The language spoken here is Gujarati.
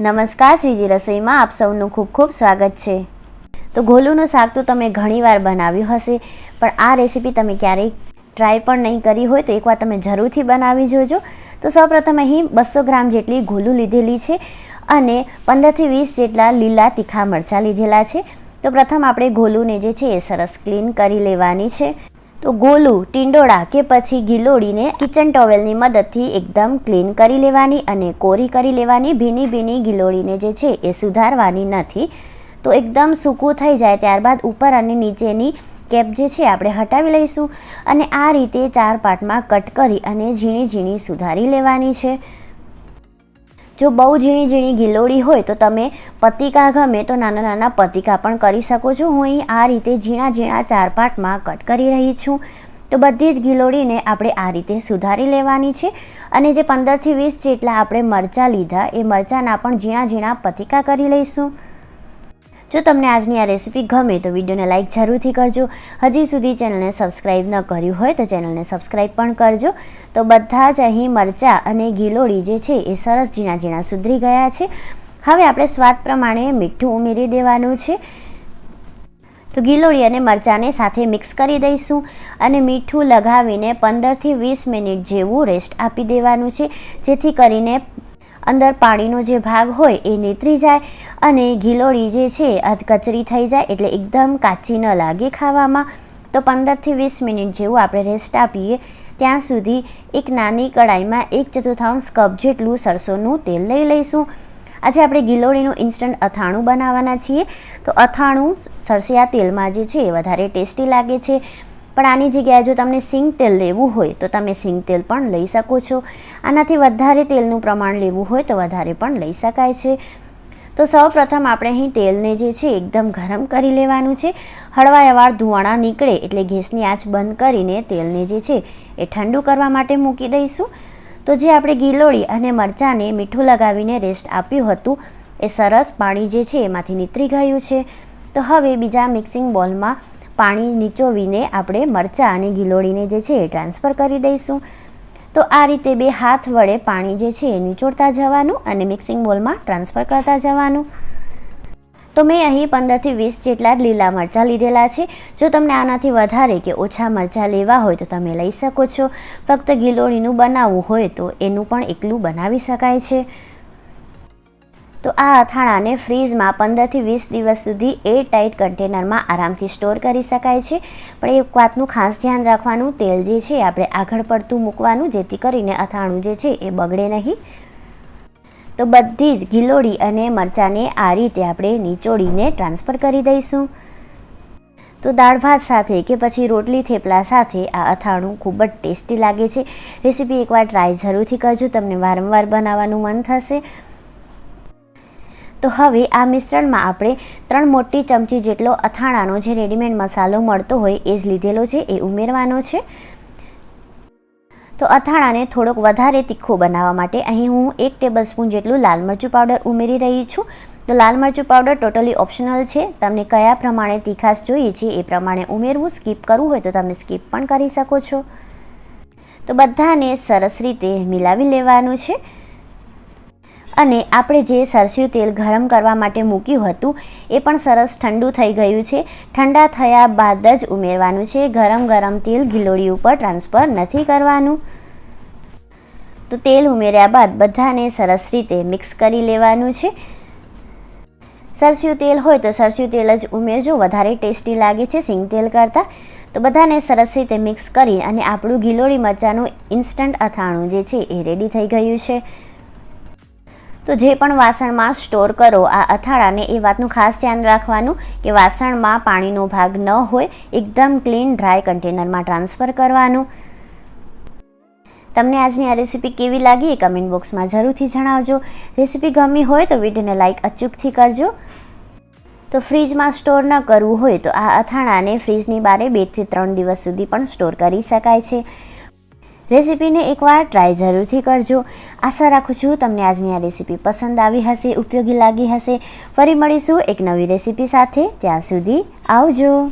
નમસ્કાર શ્રીજી રસોઈમાં આપ સૌનું ખૂબ ખૂબ સ્વાગત છે. તો ઘોલુંનું શાક તો તમે ઘણીવાર બનાવ્યું હશે, પણ આ રેસીપી તમે ક્યારેય ટ્રાય પણ નહીં કરી હોય તો એકવાર તમે જરૂરથી બનાવી જોજો. તો સૌપ્રથમ અહીં બસો ગ્રામ જેટલી ઘોલું લીધેલી છે અને પંદરથી વીસ જેટલા લીલા તીખા મરચાં લીધેલા છે. તો પ્રથમ આપણે ઘોલુંને જે છે એ સરસ ક્લીન કરી લેવાની છે. તો ગોલું, ટીંડોળા કે પછી ગિલોડીને કિચન ટોવેલની મદદથી એકદમ ક્લીન કરી લેવાની અને કોરી કરી લેવાની ભીની ભીની ગિલોડીને જે છે એ સુધારવાની નથી. તો એકદમ સૂકું થઈ જાય ત્યારબાદ ઉપર અને નીચેની કેપ જે છે આપણે હટાવી લઈશું અને આ રીતે ચાર પાર્ટમાં કટ કરી અને ઝીણી ઝીણી સુધારી લેવાની છે. જો બહુ ઝીણી ઝીણી ગિલોડી હોય તો તમે પતિકા ગમે તો નાના નાના પતિકા પણ કરી શકો છો. હું અહીં આ રીતે ઝીણા ઝીણા ચાર પાર્ટમાં કટ કરી રહી છું. તો બધી જ ગિલોડીને આપણે આ રીતે સુધારી લેવાની છે. અને જે પંદરથી વીસ જેટલા આપણે મરચાં લીધા, એ મરચાંના પણ ઝીણા ઝીણા પતિકા કરી લઈશું. જો તમને આજની આ રેસીપી ગમે તો વિડીયોને લાઇક જરૂરથી કરજો. હજી સુધી ચેનલને સબસ્ક્રાઈબ ન કર્યું હોય તો ચેનલને સબસ્ક્રાઈબ પણ કરજો. તો બધા જ અહીં મરચાં અને ગીલોડી જે છે એ સરસ ઝીણા ઝીણા સુધરી ગયા છે. હવે આપણે સ્વાદ પ્રમાણે મીઠું ઉમેરી દેવાનું છે. તો ગીલોડી અને મરચાંને સાથે મિક્સ કરી દઈશું અને મીઠું લગાવીને પંદરથી વીસ મિનિટ જેવું રેસ્ટ આપી દેવાનું છે. જેથી કરીને અંદર પાણીનો જે ભાગ હોય એ નીતરી જાય અને ગિલોડી જે છે અધકચરી થઈ જાય એટલે એકદમ કાચી ન લાગે ખાવામાં. તો પંદરથી વીસ મિનિટ જેવું આપણે રેસ્ટ આપીએ. ત્યાં સુધી એક નાની કડાઈમાં એક ચતુર્થાંશ કપ જેટલું સરસોનું તેલ લઈ લઈશું. આજે આપણે ગિલોડીનું ઇન્સ્ટન્ટ અથાણું બનાવવાના છીએ. તો અથાણું સરસિયા તેલમાં જે છે વધારે ટેસ્ટી લાગે છે. પણ આની જગ્યાએ જો તમને સિંગ તેલ લેવું હોય તો તમે સિંગ તેલ પણ લઈ શકો છો. આનાથી વધારે તેલનું પ્રમાણ લેવું હોય તો વધારે પણ લઈ શકાય છે. તો સૌ પ્રથમ આપણે અહીં તેલને જે છે એકદમ ગરમ કરી લેવાનું છે. હળવાયવાર ધુવાણા નીકળે એટલે ગેસની આંચ બંધ કરીને તેલને જે છે એ ઠંડુ કરવા માટે મૂકી દઈશું. તો જે આપણે ગીલોળી અને મરચાંને મીઠું લગાવીને રેસ્ટ આપ્યું હતું, એ સરસ પાણી જે છે એમાંથી નીતરી ગયું છે. તો હવે બીજા મિક્સિંગ બોલમાં પાણી નીચોવીને આપણે મરચાં અને ગિલોડીને જે છે એ ટ્રાન્સફર કરી દઈશું. તો આ રીતે બે હાથ વડે પાણી જે છે એ નીચોડતા જવાનું અને મિક્સિંગ બોલમાં ટ્રાન્સફર કરતા જવાનું. તો મેં અહીં પંદરથી વીસ જેટલા લીલા મરચાં લીધેલા છે. જો તમને આનાથી વધારે કે ઓછા મરચાં લેવા હોય તો તમે લઈ શકો છો. ફક્ત ગિલોડીનું બનાવવું હોય તો એનું પણ એકલું બનાવી શકાય છે. તો આ અથાણાને ફ્રીજમાં પંદરથી વીસ દિવસ સુધી એર ટાઇટ કન્ટેનરમાં આરામથી સ્ટોર કરી શકાય છે. પણ એક વાતનું ખાસ ધ્યાન રાખવાનું, તેલ જે છે આપણે આગળ પડતું મૂકવાનું, જેથી કરીને અથાણું જે છે એ બગડે નહીં. તો બધી જ ગિલોડી અને મરચાંને આ રીતે આપણે નીચોડીને ટ્રાન્સફર કરી દઈશું. તો દાળ ભાત સાથે કે પછી રોટલી થેપલા સાથે આ અથાણું ખૂબ જ ટેસ્ટી લાગે છે. રેસીપી એકવાર ટ્રાય જરૂરથી કરજો, તમને વારંવાર બનાવવાનું મન થશે. તો હવે આ મિશ્રણમાં આપણે ત્રણ મોટી ચમચી જેટલો અથાણાનો જે રેડીમેડ મસાલો મળતો હોય એ જ લીધેલો છે, એ ઉમેરવાનો છે. તો અથાણાને થોડોક વધારે તીખો બનાવવા માટે અહીં હું એક ટેબલ સ્પૂન જેટલું લાલ મરચું પાવડર ઉમેરી રહી છું. તો લાલ મરચું પાવડર ટોટલી ઓપ્શનલ છે. તમને કયા પ્રમાણે તીખાશ જોઈએ છે એ પ્રમાણે ઉમેરવું સ્કીપ કરવું હોય તો તમે સ્કીપ પણ કરી શકો છો. તો બધાને સરસ રીતે મિલાવી લેવાનું છે. અને આપણે જે સરસ્યું તેલ ગરમ કરવા માટે મૂક્યું હતું, એ પણ સરસ ઠંડુ થઈ ગયું છે. ઠંડા થયા બાદ જ ઉમેરવાનું છે. ગરમ ગરમ તેલ ગિલોડી ઉપર ટ્રાન્સફર નથી કરવાનું. તો તેલ ઉમેર્યા બાદ બધાને સરસ રીતે મિક્સ કરી લેવાનું છે. સરસ્યું તેલ હોય તો સરસ્યું તેલ જ ઉમેરજો. વધારે ટેસ્ટી લાગે છે સિંગ તેલ કરતાં. તો બધાને સરસ રીતે મિક્સ કરી અને આપણું ગિલોડી મરચાંનું ઇન્સ્ટન્ટ અથાણું જે છે એ રેડી થઈ ગયું છે. તો જે પણ વાસણમાં સ્ટોર કરો, આ અથાણાને એ વાતનું ખાસ ધ્યાન રાખવાનું કે વાસણમાં પાણીનો ભાગ ન હોય, એકદમ ક્લીન ડ્રાય કન્ટેનરમાં ટ્રાન્સફર કરવાનું. તમને આજની આ રેસીપી કેવી લાગી એ કમેન્ટ બોક્સમાં જરૂરથી જણાવજો. રેસીપી ગમી હોય તો વિડીયોને લાઇક અચૂકથી કરજો. તો ફ્રીજમાં સ્ટોર ન કરવું હોય તો આ અથાણાને ફ્રીજની બારે બેથી ત્રણ દિવસ સુધી પણ સ્ટોર કરી શકાય છે. રેસીપીને એકવાર ટ્રાય જરૂરથી કરજો. આશા રાખું છું તમને આજની આ રેસીપી પસંદ આવી હશે, ઉપયોગી લાગી હશે. ફરી મળીશું એક નવી રેસીપી સાથે. ત્યાં સુધી આવજો.